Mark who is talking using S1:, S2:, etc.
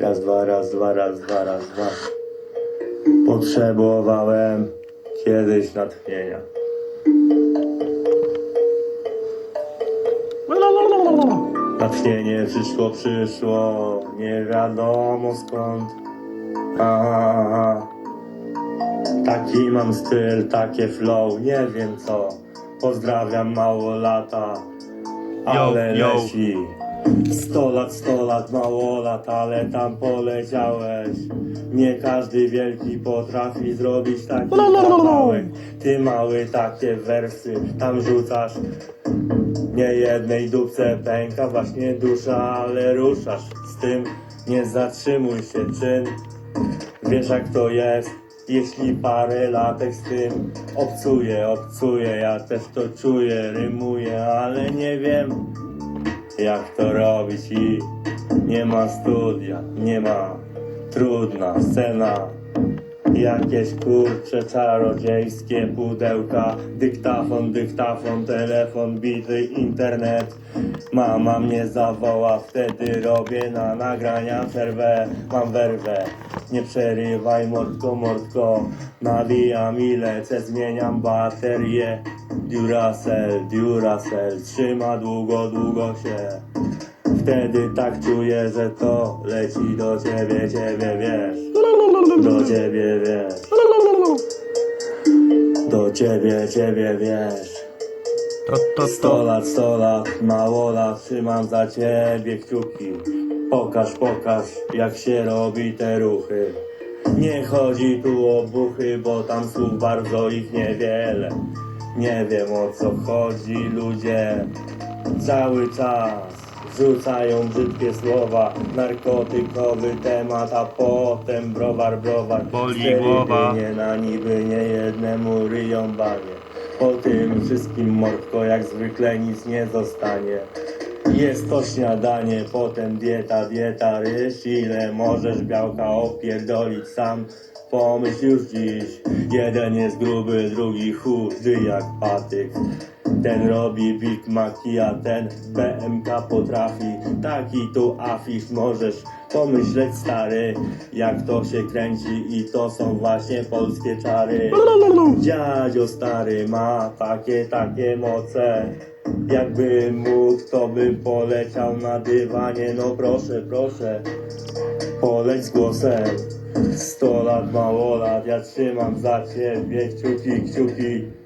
S1: Raz, dwa, raz, dwa, raz, dwa, raz, dwa. Potrzebowałem kiedyś natchnienia. Natchnienie przyszło, przyszło, nie wiadomo skąd. Aha, taki mam styl, takie flow, nie wiem co. Pozdrawiam mało lata, ale
S2: yo.
S1: leci. Sto lat, sto lat, mało lat, ale tam poleciałeś. Nie każdy wielki potrafi zrobić taki kawałek. Ty mały takie wersy tam rzucasz. Nie jednej dupce pęka właśnie dusza, ale ruszasz z tym. Nie zatrzymuj się, czyn. Wiesz jak to jest, jeśli parę latek z tym obcuję, obcuję, ja też to czuję, rymuję, ale nie wiem jak to robić i nie ma studia, nie ma trudna scena. Jakieś kurcze czarodziejskie pudełka, dyktafon, dyktafon, telefon, bity, internet. Mama mnie zawoła, wtedy robię na nagrania przerwę, mam werwę. Nie przerywaj mordko, mordko, nawijam i lecę, zmieniam baterię. Duracell, Duracell, trzyma długo, długo się. Wtedy tak czuję, że to leci do ciebie, ciebie wiesz. Do ciebie wiesz. Do ciebie, ciebie wiesz.
S2: To, to,
S1: Sto
S2: to.
S1: lat, sto lat, mało lat, trzymam za ciebie kciuki. Pokaż, pokaż, jak się robi te ruchy. Nie chodzi tu o buchy, bo tam słów bardzo ich niewiele. Nie wiem o co chodzi, ludzie cały czas rzucają brzydkie słowa, narkotykowy temat, a potem browar, browar.
S2: Boli
S1: Cztery
S2: głowa.
S1: dynie na niby nie jednemu ryją banie. Po tym wszystkim mordko jak zwykle nic nie zostanie. Jest to śniadanie, potem dieta, dieta, ryż Ile możesz białka opierdolić sam Pomyśl już dziś Jeden jest gruby, drugi chudy jak patyk Ten robi Big Maci, a ten BMK potrafi. Taki tu afisz możesz pomyśleć stary Jak to się kręci i to są właśnie polskie czary. Dziadzio stary ma takie, takie moce. Jakby mógł, to by poleciał na dywanie. No proszę, proszę Poleć z głosem. Sto lat, mało lat Ja trzymam za ciebie kciuki, kciuki